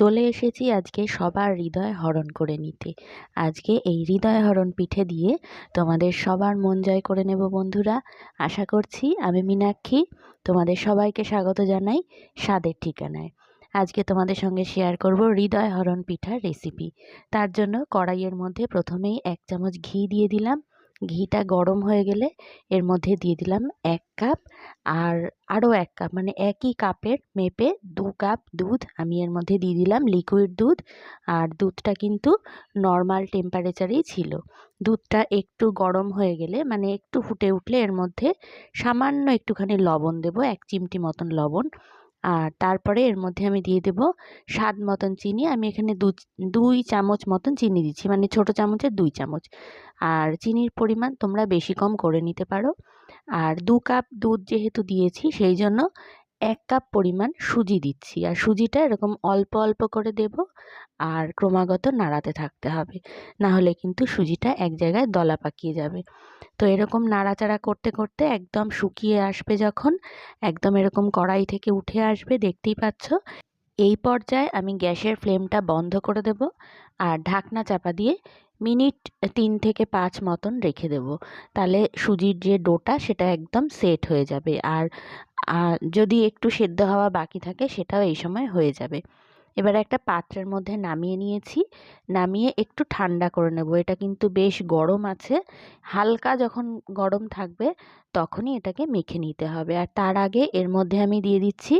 চলে এসেছি আজকে সবার হৃদয় হরণ করে নিতে। আজকে এই হৃদয় হরণ পিঠে দিয়ে তোমাদের সবার মন জয় করে নেব বন্ধুরা। আশা করছি আমি মীনাক্ষী, তোমাদের সবাইকে স্বাগত জানাই স্বাদের ঠিকানায়। আজকে তোমাদের সঙ্গে শেয়ার করব হৃদয় হরণ পিঠার রেসিপি তার জন্য কড়াইয়ের মধ্যে প্রথমেই এক চামচ ঘি দিয়ে দিলাম। ঘিটা গরম হয়ে গেলে এর মধ্যে দিয়ে দিলাম এক কাপ আর আরও এক কাপ মানে একই কাপের মেপে দু কাপ দুধ আমি এর মধ্যে দিয়ে দিলাম লিকুইড দুধ। আর দুধটা কিন্তু নর্মাল টেম্পারেচারেই ছিল। দুধটা একটু গরম হয়ে গেলে মানে একটু ফুটে উঠলে এর মধ্যে সামান্য একটুখানি লবণ দেব, এক চিমটি মতন লবণ। আর তারপরে এর মধ্যে আমি দিয়ে দেব স্বাদ মতন চিনি। আমি এখানে দু, দুই চামচ মতন চিনি দিচ্ছি মানে ছোট চামচের দুই চামচ। আর চিনির পরিমাণ তোমরা বেশি কম করে নিতে পারো। আর দু কাপ দুধ যেহেতু দিয়েছি, সেই জন্য এক কাপ পরিমাণ সুজি দিচ্ছি। আর সুজিটা এরকম অল্প অল্প করে দেব আর ক্রমাগত নাড়াতে থাকতে হবে। না হলে কিন্তু সুজিটা এক জায়গায় দলা পাকিয়ে যাবে। তো এরকম নাড়াচাড়া করতে করতে একদম শুকিয়ে আসবে যখন, একদম এরকম কড়াই থেকে উঠে আসবে, দেখতেই পাচ্ছ। এই পর্যায়ে আমি গ্যাসের ফ্লেমটা বন্ধ করে দেব আর ঢাকনা চাপা দিয়ে মিনিট তিন থেকে পাঁচ মতন রেখে দেব। তাহলে সুজির যে ডোটা সেটা একদম সেট হয়ে যাবে আর যদি একটু সেদ্ধ হওয়া বাকি থাকে সেটাও এই সময় হয়ে যাবে। এবার একটা পাত্রের মধ্যে নামিয়ে নিয়েছি। নামিয়ে একটু ঠান্ডা করে নেব। এটা কিন্তু বেশ গরম আছে। হালকা যখন গরম থাকবে, তখনই এটাকে মেখে নিতে হবে। আর তার আগে এর মধ্যে আমি দিয়ে দিচ্ছি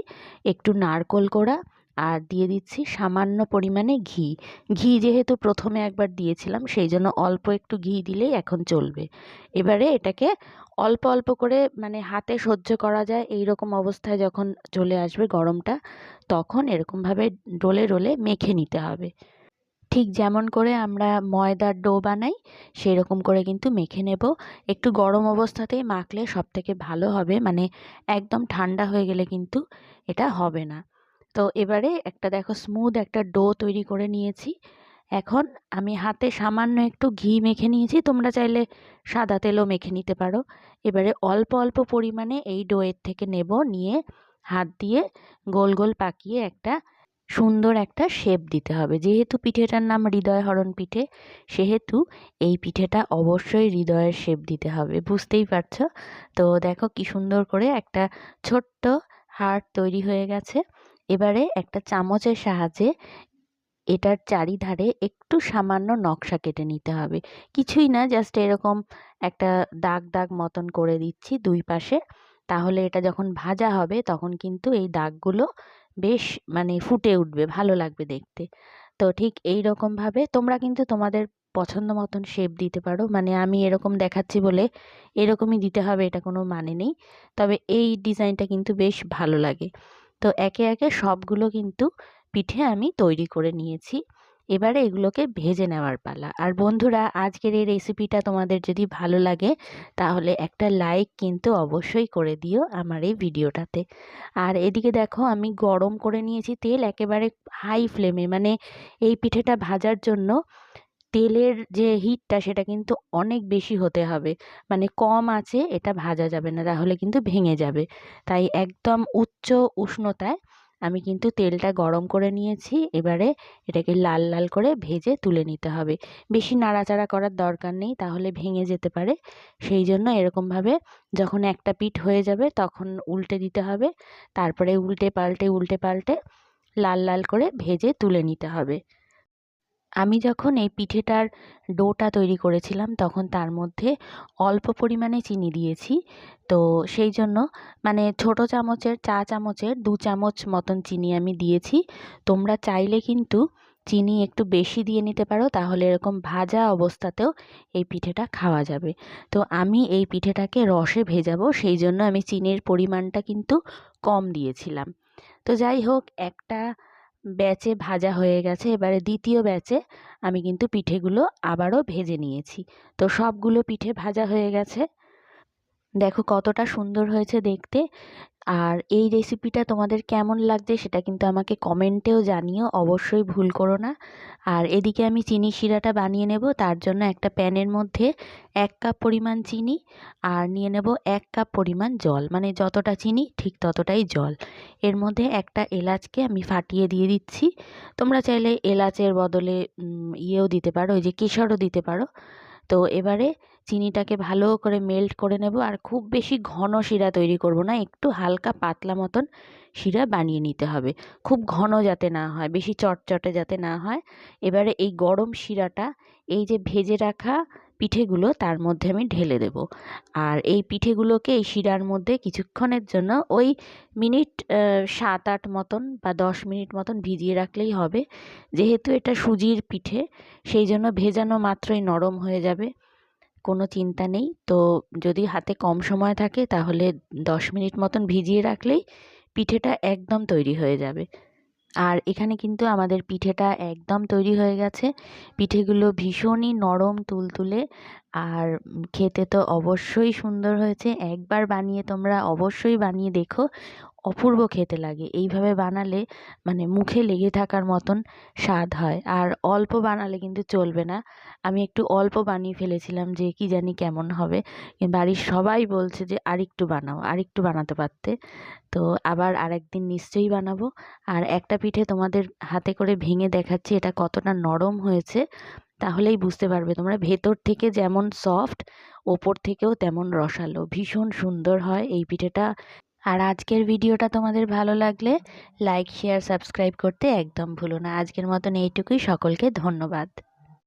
একটু নারকোল কোড়া। আর দিয়ে দিচ্ছি সামান্য পরিমাণে ঘি। ঘি যেহেতু প্রথমে একবার দিয়েছিলাম, সেই জন্য অল্প একটু ঘি দিলেই এখন চলবে। এবারে এটাকে অল্প অল্প করে মানে হাতে সহ্য করা যায় এই রকম অবস্থায় যখন চলে আসবে গরমটা, তখন এরকমভাবে ডোলে ডোলে মেখে নিতে হবে। ঠিক যেমন করে আমরা ময়দার ডো বানাই সেই রকম করে কিন্তু মেখে নেব। একটু গরম অবস্থাতেই মাখলে সব থেকে ভালো হবে মানে একদম ঠান্ডা হয়ে গেলে কিন্তু এটা হবে না। তো এবারে একটা দেখো স্মুথ একটা ডো তৈরি করে নিয়েছি। এখন আমি হাতে সামান্য একটু ঘি মেখে নিয়েছি, তোমরা চাইলে সাদা তেলও মেখে নিতে পারো। এবারে অল্প অল্প পরিমাণে এই ডোয়ের থেকে নেব, নিয়ে হাত দিয়ে গোল গোল পাকিয়ে একটা সুন্দর একটা শেপ দিতে হবে। যেহেতু পিঠেটার নাম হৃদয় হরণ পিঠে, সেহেতু এই পিঠেটা অবশ্যই হৃদয়ের শেপ দিতে হবে, বুঝতেই পারছ? তো দেখো কি সুন্দর করে একটা ছোট্ট হার্ট তৈরি হয়ে গেছে। এবারে একটা চামচের সাহায্যে এটার চারিধারে একটু সামান্য নকশা কেটে নিতে হবে। কিছুই না জাস্ট এরকম একটা দাগ দাগ মতন করে দিচ্ছি দুই পাশে। তাহলে এটা যখন ভাজা হবে, তখন কিন্তু এই দাগগুলো বেশ মানে ফুটে উঠবে, ভালো লাগবে দেখতে। তো ঠিক এই রকমভাবে তোমরা কিন্তু তোমাদের পছন্দ মতন শেপ দিতে পারো। মানে আমি এরকম দেখাচ্ছি বলে এরকমই দিতে হবে, এটা কোনো মানে নেই। তবে এই ডিজাইনটা কিন্তু বেশ ভালো লাগে। তো একে একে সবগুলো কিন্তু পিঠে আমি তৈরি করে নিয়েছি। এবারে এগুলোকে ভেজে নেওয়ার পালা। আর বন্ধুরা, আজকের এই রেসিপিটা তোমাদের যদি ভালো লাগে, তাহলে একটা লাইক কিন্তু অবশ্যই করে দিও আমার এই ভিডিওটাতে আর এদিকে দেখো, আমি গরম করে নিয়েছি তেল একেবারে হাই ফ্লেমে মানে এই পিঠেটা ভাজার জন্য তেলের যে হিটটা সেটা কিন্তু অনেক বেশি হতে হবে। মানে কম আছে, এটা ভাজা যাবে না, তাহলে কিন্তু ভেঙে যাবে। তাই একদম উচ্চ উষ্ণতায় আমি কিন্তু তেলটা গরম করে নিয়েছি, এবারে এটাকে লাল লাল করে ভেজে তুলে নিতে হবে। বেশি নাড়াচাড়া করার দরকার নেই, তাহলে ভেঙে যেতে পারে। সেই জন্য এরকমভাবে যখন একটা পিঠ হয়ে যাবে, তখন উল্টে দিতে হবে। তারপরে উল্টে পাল্টে উল্টে পাল্টে লাল লাল করে ভেজে তুলে নিতে হবে। আমি যখন এই পিঠেটার ডোটা তৈরি করেছিলাম, তখন তার মধ্যে অল্প পরিমাণে চিনি দিয়েছি। তো সেই জন্য মানে ছোট চামচের, চা চামচের দু চামচ মতন চিনি আমি দিয়েছি। তোমরা চাইলে কিন্তু চিনি একটু বেশি দিয়ে নিতে পারো, তাহলে এরকম ভাজা অবস্থাতেও এই পিঠেটা খাওয়া যাবে। তো আমি এই পিঠেটাকে রসে ভেজাবো, সেই জন্য আমি চিনির পরিমাণটা কিন্তু কম দিয়েছিলাম। তো যাই হোক, একটা ব্যাচে ভাজা হয়ে গেছে। এবারে দ্বিতীয় ব্যাচে আমি কিন্তু পিঠেগুলো আবারও ভেজে নিয়েছি। তো সবগুলো পিঠে ভাজা হয়ে গেছে। দেখো কতটা সুন্দর হয়েছে দেখতে। আর এই রেসিপিটা তোমাদের কেমন লাগছে সেটা কিন্তু আমাকে কমেন্টেও জানিও, অবশ্যই ভুল করো না। আর এদিকে আমি চিনি শিরাটা বানিয়ে নেব, তার জন্য একটা প্যানের মধ্যে এক কাপ পরিমাণ চিনি আর নিয়ে নেব এক কাপ পরিমাণ জল মানে যতটা চিনি ঠিক ততটাই জল। এর মধ্যে একটা এলাচকে আমি ফাটিয়ে দিয়ে দিচ্ছি। তোমরা চাইলে এলাচের বদলে ইয়েও দিতে পারো, ওই যে কেশরও দিতে পারো। তো এবারে চিনিটাকে ভালো করে মেল্ট করে নেব আর খুব বেশি ঘন শিরা তৈরি করব না, একটু হালকা পাতলা মতন শিরা বানিয়ে নিতে হবে। খুব ঘন যাতে না হয়, বেশি চটচটে যাতে না হয়। এবারে এই গরম শিরাটা এই যে ভেজে রাখা পিঠেগুলো তার মধ্যে আমি ঢেলে দেব। আর এই পিঠেগুলোকে এই শিরার মধ্যে কিছুক্ষণের জন্য ওই মিনিট সাত আট মতন বা দশ মিনিট মতন ভিজিয়ে রাখলেই হবে। যেহেতু এটা সুজির পিঠে, সেই জন্য ভেজানো মাত্রই নরম হয়ে যাবে, কোনো চিন্তা নেই। তো যদি হাতে কম সময় থাকে, তাহলে দশ মিনিট মতন ভিজিয়ে রাখলেই পিঠেটা একদম তৈরি হয়ে যাবে। আর এখানে কিন্তু আমাদের পিঠেটা একদম তৈরি হয়ে গেছে। পিঠেগুলো ভীষণই নরম তুলতুলে আর খেতে তো অবশ্যই সুন্দর হয়েছে। একবার বানিয়ে তোমরা অবশ্যই বানিয়ে দেখো। অপূর্ব খেতে লাগে। এইভাবে বানালে মানে মুখে লেগে থাকার মতন স্বাদ হয়। আর অল্প বানালে কিন্তু চলবে না। আমি একটু অল্প বানিয়ে ফেলেছিলাম যে কি জানি কেমন হবে। বাড়ির সবাই বলছে যে আরেকটু বানাও, আরেকটু বানাতে পারতে। তো আবার আরেকদিন নিশ্চয়ই বানাবো। আর একটা পিঠে তোমাদের হাতে করে ভেঙে দেখাচ্ছি। এটা কতটা নরম হয়েছে। তাহলেই বুঝতে পারবে তোমরা। ভেতর থেকে যেমন সফট ওপর থেকেও তেমন রসালো। ভীষণ সুন্দর হয় এই পিঠেটা। আর আজকের ভিডিওটা তোমাদের ভালো লাগলে লাইক শেয়ার সাবস্ক্রাইব করতে একদম ভুলো না। আজকের মতন এইটুকুই। সকলকে ধন্যবাদ।